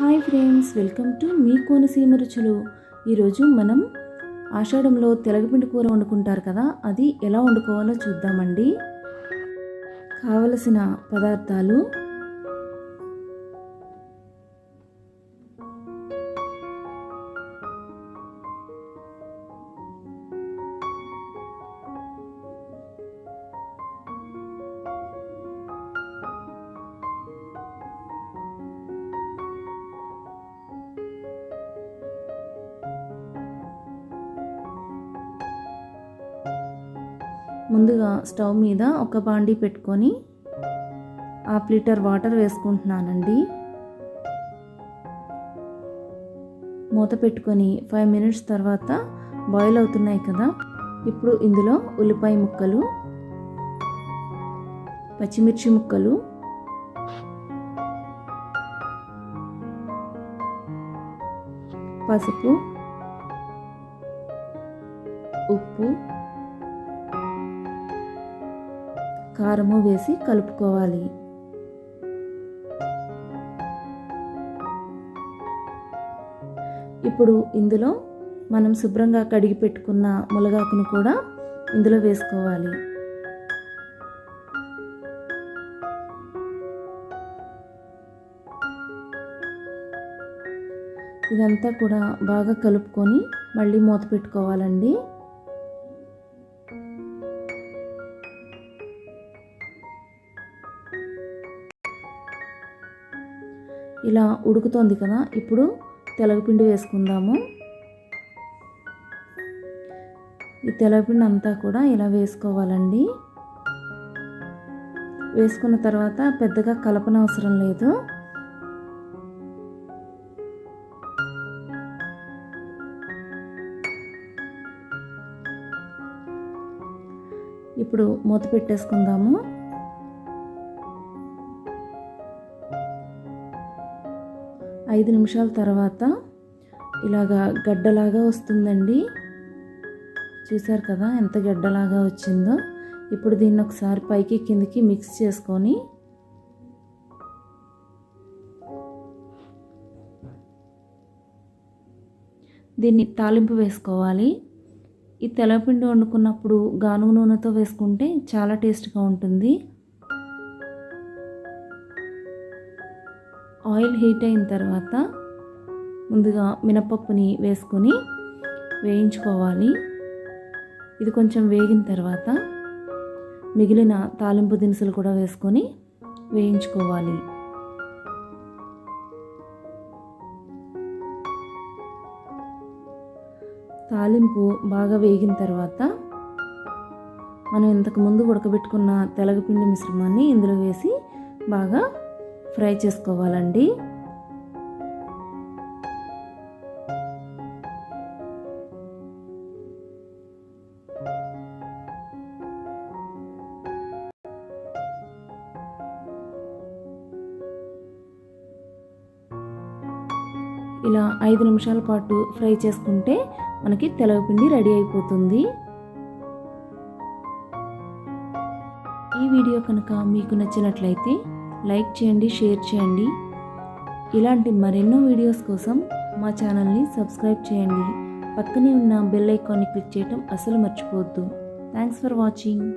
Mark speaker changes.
Speaker 1: Hi friends welcome to మీ కోనసీమ రుచులు. ఈరోజు మనం ఆషాఢంలో తెలగపిండి కూర వండుకుంటారు కదా అది ఎలా వండుకోవాలో చూద్దామండి. కావలసిన పదార్థాలు ముందుగా స్టవ్ మీద ఒక బాండీ పెట్టుకొని హాఫ్ లీటర్ వాటర్ వేసుకుంటున్నానండి. మూత పెట్టుకొని ఫైవ్ మినిట్స్ తర్వాత బాయిల్ అవుతున్నాయి కదా ఇప్పుడు ఇందులో ఉల్లిపాయ ముక్కలు పచ్చిమిర్చి ముక్కలు పసుపు ఉప్పు కారము వేసి కలుపుకోవాలి. ఇప్పుడు ఇందులో మనం శుభ్రంగా కడిగి పెట్టుకున్న ములగాకును కూడా ఇందులో వేసుకోవాలి. ఇదంతా కూడా బాగా కలుపుకొని మళ్ళీ మూత పెట్టుకోవాలండి. ఇలా ఉడుకుతోంది కదా ఇప్పుడు తెలగపిండి వేసుకుందాము. ఈ తెలగపిండి అంతా కూడా ఇలా వేసుకోవాలండి. వేసుకున్న తర్వాత పెద్దగా కలపనవసరం లేదు. ఇప్పుడు మూత పెట్టేసుకుందాము. ఐదు నిమిషాల తర్వాత ఇలాగా గడ్డలాగా వస్తుందండి. చూసారు కదా ఎంత గడ్డలాగా వచ్చిందో. ఇప్పుడు దీన్ని ఒకసారి పైకి కిందికి మిక్స్ చేసుకొని దీన్ని తాలింపు వేసుకోవాలి. ఈ తెల్లపిండి వండుకున్నప్పుడు గానుగ నూనెతో వేసుకుంటే చాలా టేస్ట్గా ఉంటుంది. ఆయిల్ హీట్ అయిన తర్వాత ముందుగా మినపప్పుని వేసుకొని వేయించుకోవాలి. ఇది కొంచెం వేగిన తర్వాత మిగిలిన తాలింపు దినుసులు కూడా వేసుకొని వేయించుకోవాలి. తాలింపు బాగా వేగిన తర్వాత మనం ఇంతకుముందు ఉడకబెట్టుకున్న తెలగపిండి మిశ్రమాన్ని ఇందులో వేసి బాగా ఫ్రై చేసుకోవాలండి. ఇలా ఐదు నిమిషాల పాటు ఫ్రై చేసుకుంటే మనకి తెలవపిండి రెడీ అయిపోతుంది. ఈ వీడియో కనుక మీకు నచ్చినట్లయితే లైక్ చేయండి షేర్ చేయండి. ఇలాంటి మరెన్నో వీడియోస్ కోసం మా ఛానల్ని సబ్స్క్రైబ్ చేయండి. పక్కనే ఉన్న బెల్ ఐకాన్ని క్లిక్ చేయటం అసలు మర్చిపోవద్దు. Thanks for watching.